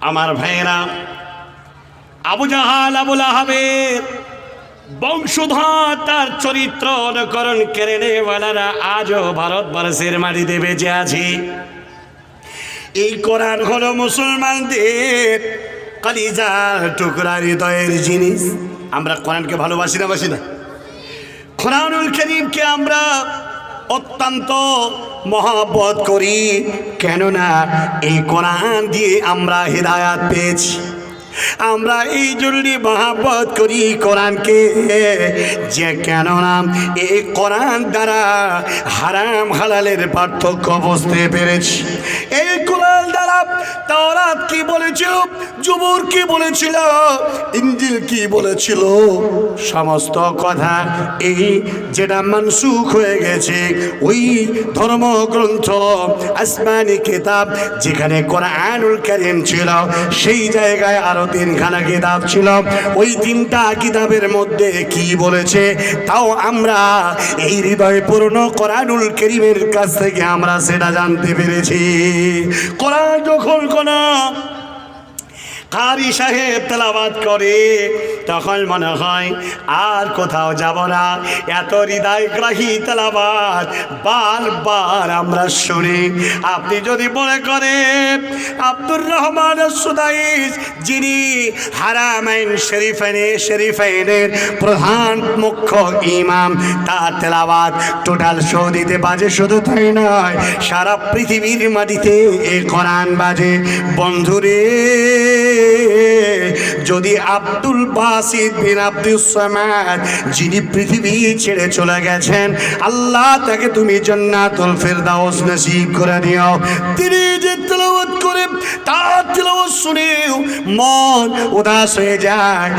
আমার ভাইয়েরা, আবু জাহাল আবুল আহাবের বংশধর তার চরিত্র অনুকরণ কেড়ে নেওয়ালারা আজও ভারতবর্ষের মাটিতে বেঁচে আছে। এই কোরআন হলো মুসলমানদের কালিজার টুকরা হৃদয়ের জিনিস। আমরা কোরআনকে ভালোবাসি না, বাসি না? কোরআনুল করিমকে আমরা অত্যন্ত মহাব্বত করি। কেননা এই কোরআন দিয়ে আমরা হৃদায়াত পেয়েছি। আমরা এই জন্যে মহাব্বত করি কোরআনকে। যে কেননা এই কোরআন দ্বারা হারাম হালালের পার্থক্য বুঝতে পেরেছি। এই কোরআন দ্বারা তারা কি বলেছিল জুবুর কি বলেছিল? ইঞ্জিল কি বলেছিল? সমস্ত কথা এই যেটা মানসুখ হয়ে গেছে, ওই ধর্মগ্রন্থ, আসমানি কিতাব, যেখানে কোরআনুল কারীম ছিল, সেই জায়গায় আরও তিনখানা কিতাব ছিল। ওই তিনটা কিতাবের মধ্যে কি বলেছে? তাও আমরা এই হৃদয় পূর্ণ কোরআনুল করিমের কাছ থেকে আমরা সেটা জানতে পেরেছি। কোরআন যখন কোন কারি সাহেব তেলাবাদ করে। তখন মনে হয়, আর কোথাও যাব না। এত হৃদয়গ্রাহী তেলাবাদ বারবার আমরা শুনি। আপনি যদি মনে করেন, আব্দুর রহমান সুদাইস, যিনি হারামাইন শরীফাইনে শরীফাইনের প্রধান মুখ্য ইমাম, তার তেলাবাদ টোটাল শো সৌদিতে বাজে শুধু তাই নয়, সারা পৃথিবীর মাটিতে এ কোরআন বাজে। বন্ধুরে যদি আব্দুল বাসিদ বিন আব্দুল সামাদ, যিনি পৃথিবী ছেড়ে চলে গেছেন, আল্লাহ তাকে তুমি জান্নাতুল ফেরদাউস নসিব করে দিও। তিনি যে তেলাওয়াত করে তার তেলাওয়াত শুনে মন উদাস হয়ে যায়।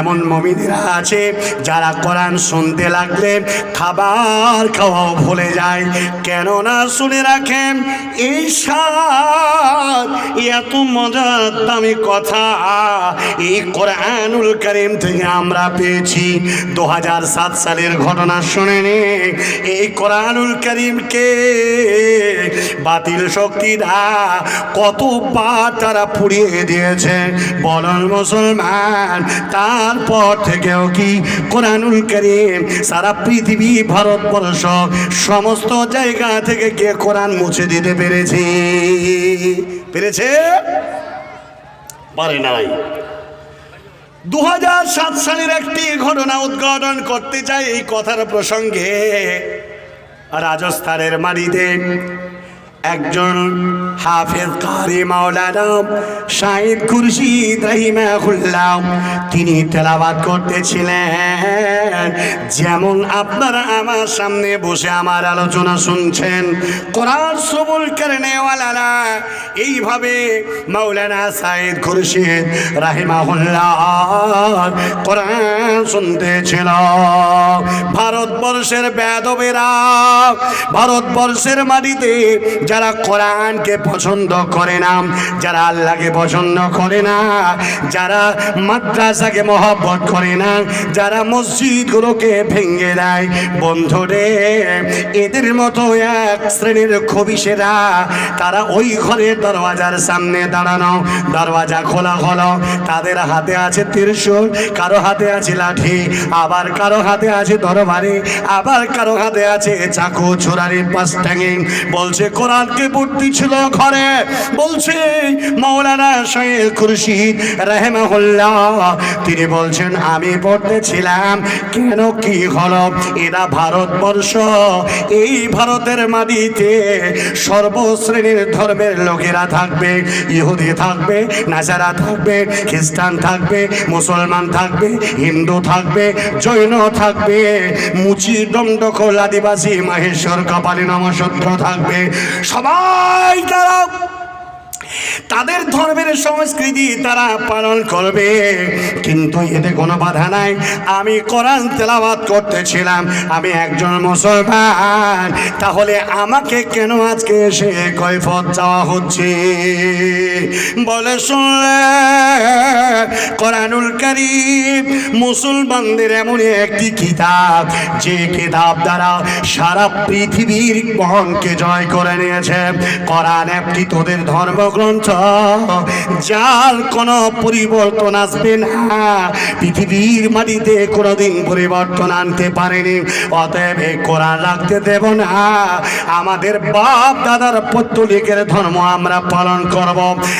এমন মমিনেরা আছে, যারা কোরআন শুনতে লাগলে খাবার খাওয়াও ভুলে যায়। কেননা শুনে রাখেন, এই সাত এত মজার দামি কথা, এই কোরআনুল করিম থেকে আমরা পেয়েছি। দু সালের ঘটনা শুনে নে, এই কোরআনুল করিমকে বাতিল শক্তিরা কতবার তারা পুড়িয়ে দিয়েছে? বলন মুসলমান, তারপর থেকেও কি কোরআনুল করিম সারা পৃথিবী, ভারতবর্ষ, সমস্ত জায়গা থেকে কে কোরআন মুছে দিতে পেরেছে? পেরেছে? পারে নাই। দু সালের একটি ঘটনা উদ্ঘাটন করতে চাই এই কথার প্রসঙ্গে। রাজস্থানের মাটিতে একজন হাফেজ কারি মাওলানা শাহিদ খুরশিদ রহিমাহুল্লাহ, তিনি তেলাবাদ করতেছিলেন। যেমন আপনারা আমার সামনে বসে আমার আলোচনা শুনছেন, কোরআন শ্রবণ করে নেওয়ালারা এইভাবে মাওলানা সাইদ খুরশিদ রাহিমাহুল্লাহ কোরআন শুনতেছিল। ভারতবর্ষের বেদবেরা ভারতবর্ষের মাটিতে যারা কোরআনকে পছন্দ করে না, যারা আল্লাহকে পছন্দ করে না, যারা মাদ্রাসাকে মহব্বত করে না, যারা মসজিদগুলোকে ভেঙে দেয়, বন্ধুরে, এদের মতো এক শ্রেণির খবিসেরা, তারা ওই ঘরের দরওয়াজার সামনে দাঁড়ানো, দরওয়াজা খোলা হলো, তাদের হাতে আছে ত্রিশূল, কারও হাতে আছে লাঠি, আবার কারও হাতে আছে দরবারে আবার কারও হাতে আছে চাকু ছোড়ারি পাঁচ ট্যাঙে বলছে কোরআনকে পড়তি ছিল ঘরে। বলছে, মৌলানা শহীদ খুরশিদ রাহেমাহুল্লাহ, তিনি বলছেন, আমি পড়তেছিলাম। কেন কি হলো? এরা ভারতবর্ষ, এই ভারতের মাটিতে সর্বশ্রেণীর ধর্মের লোকেরা থাকবে। ইহুদি থাকবে, নাজারা থাকবে, খ্রিস্টান থাকবে, মুসলমান থাকবে, হিন্দু থাকবে, জৈন থাকবে, মুচি দণ্ডকল আদিবাসী মাহেশ্বর কপালী নমশূদ্র থাকবে। সবাই তারা তাদের ধর্মের সংস্কৃতি তারা পালন করবে। কিন্তু এতে কোনো বাধা নাই। আমি কোরআন তেলাবাদ করতেছিলাম। আমি একজন মুসলমান। তাহলে আমাকে কেন আজকে এসে কৈফত যাওয়া হচ্ছে? বলে শুনলে কোরআনুল কারীম মুসলমানদের এমন একটি কিতাব, যে কিতাব দ্বারা সারা পৃথিবীর মনকে জয় করে নিয়েছে। কোরআন একটি তোদের ধর্মগ্রন্থ। গ্রন্থ, যার কোনো পরিবর্তন আসবে না পৃথিবীর মাটিতে কোনোদিন পরিবর্তন আনতে পারেনি। অতএব এই কোরআন রাখতে দেব না। আমাদের বাপ দাদার পত্তলিকের ধর্ম আমরা পালন করব।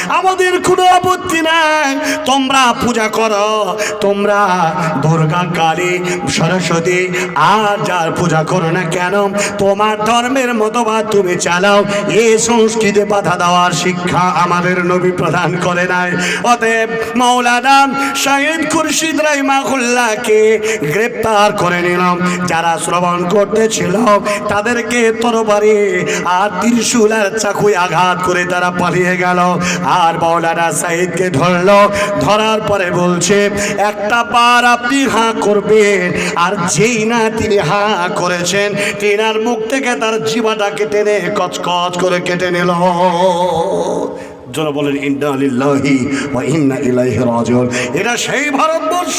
আমাদের কোনো আপত্তি নাই। তোমরা পূজা করো। তোমরা দুর্গা কালী, সরস্বতী, আর যার পূজা করো না কেন, তোমার ধর্মের মতবাদ তুমি চালাও। এ সংস্কৃতি বাধা দেওয়ার শিক্ষা আমাদের নবী প্রদান করে নাই। অতএব মৌলানা শাহিদ খুরশিদ রাইমাহুল্লাহকে গ্রেপ্তার করে নিলাম। যারা শ্রবণ করতেছিল, তাদেরকে তরবারি আর ত্রিশূল আর চাকুই আঘাত করে তারা পালিয়ে গেল। আর মৌলানা সাহিদকে ধরল। ধরার পরে বলছে, একটা বার আপনি হাঁ করবেন, আর যেই না তিনি হাঁ করেছেন, তিনার মুখ থেকে তার জীবাটা কেটে নে কচকচ করে কেটে নিল। যারা বলেন ইন্না আলিল্লাহি ওয়া ইন্না ইলাইহি রাজিউন। এটা সেই ভারতবর্ষ।